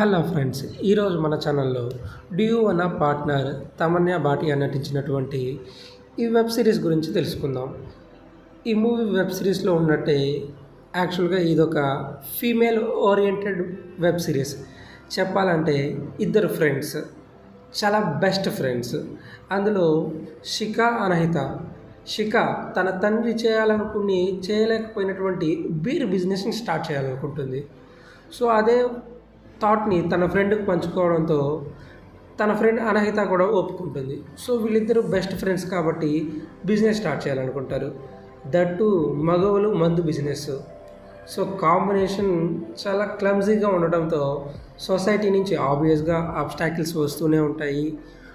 Hello friends ఈరోజు మన ఛానల్లో డ్యూ అన్న పార్ట్నర్ తమన్యా భాటియా నటించినటువంటి ఈ వెబ్ సిరీస్ గురించి తెలుసుకుందాం. ఈ మూవీ వెబ్ సిరీస్లో ఉన్నట్టే యాక్చువల్గా ఇదొక ఫీమేల్ ఓరియంటెడ్ వెబ్ సిరీస్. చెప్పాలంటే ఇద్దరు ఫ్రెండ్స్ చాలా బెస్ట్ ఫ్రెండ్స్. అందులో శిఖ అనహిత శిఖ తన తండ్రి చేయాలనుకుని చేయలేకపోయినటువంటి బీర్ బిజినెస్ని స్టార్ట్ చేయాలనుకుంటుంది. సో అదే థాట్ని తన ఫ్రెండ్కి పంచుకోవడంతో తన ఫ్రెండ్ అనహిత కూడా ఒప్పుకుంటుంది. సో వీళ్ళిద్దరూ బెస్ట్ ఫ్రెండ్స్ కాబట్టి బిజినెస్ స్టార్ట్ చేయాలనుకుంటారు. దట్టు మగవులు మందు బిజినెస్ సో కాంబినేషన్ చాలా క్లమ్జీగా ఉండడంతో సొసైటీ నుంచి ఆబ్వియస్గా అబ్స్టాకిల్స్ వస్తూనే ఉంటాయి.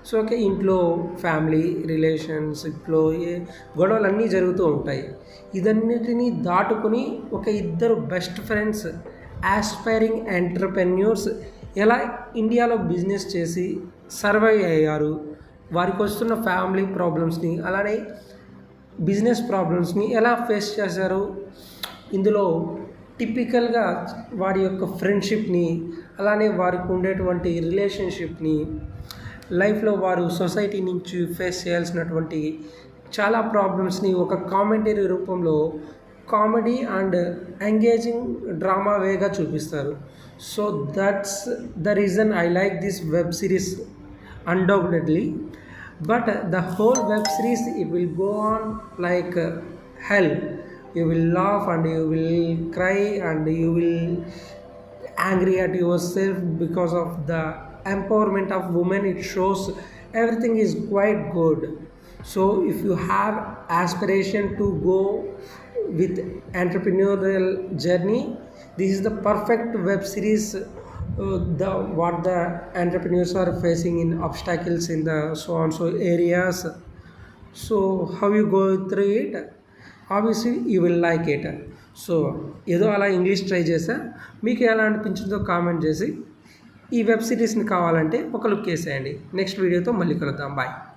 సో ఓకే ఇంట్లో ఫ్యామిలీ రిలేషన్స్ ఇంట్లో ఏ గొడవలు అన్నీ జరుగుతూ ఉంటాయి. ఇదన్నిటినీ దాటుకుని ఒక ఇద్దరు బెస్ట్ ఫ్రెండ్స్ ఆస్పైరింగ్ ఎంటర్ప్రెన్యూర్స్ ఎలా ఇండియాలో బిజినెస్ చేసి సర్వైవ్ అయ్యారు? వారికి వస్తున్న ఫ్యామిలీ ప్రాబ్లమ్స్ని అలానే బిజినెస్ ప్రాబ్లమ్స్ని ఎలా ఫేస్ చేశారు? ఇందులో టిపికల్గా వారి యొక్క ఫ్రెండ్షిప్ని అలానే వారికి ఉండేటువంటి రిలేషన్షిప్ని లైఫ్లో వారు సొసైటీ నుంచి ఫేస్ చేయాల్సినటువంటి చాలా ప్రాబ్లమ్స్ని ఒక కామెంటరీ రూపంలో కామెడీ అండ్ ఎంగేజింగ్ డ్రామా వేగా చూపిస్తారు so that's the reason I like this web series undoubtedly but the whole web series it will go on like uh, hell you will laugh and you will cry and you will angry at yourself because of the empowerment of women it shows everything is quite good so if you have aspiration to go with entrepreneurial journey this is the perfect web series the what the entrepreneurs are facing in obstacles in the so on so areas so how you go through it obviously you will like it so ఏదో అలా English try చేసా. మీకు ఎలా అనిపించిందో comment చేసి ఈ web సిరీస్ని కావాలంటే ఒక లుక్ వేసేయండి నెక్స్ట్ వీడియోతో మళ్ళీ కలుద్దాం. బాయ్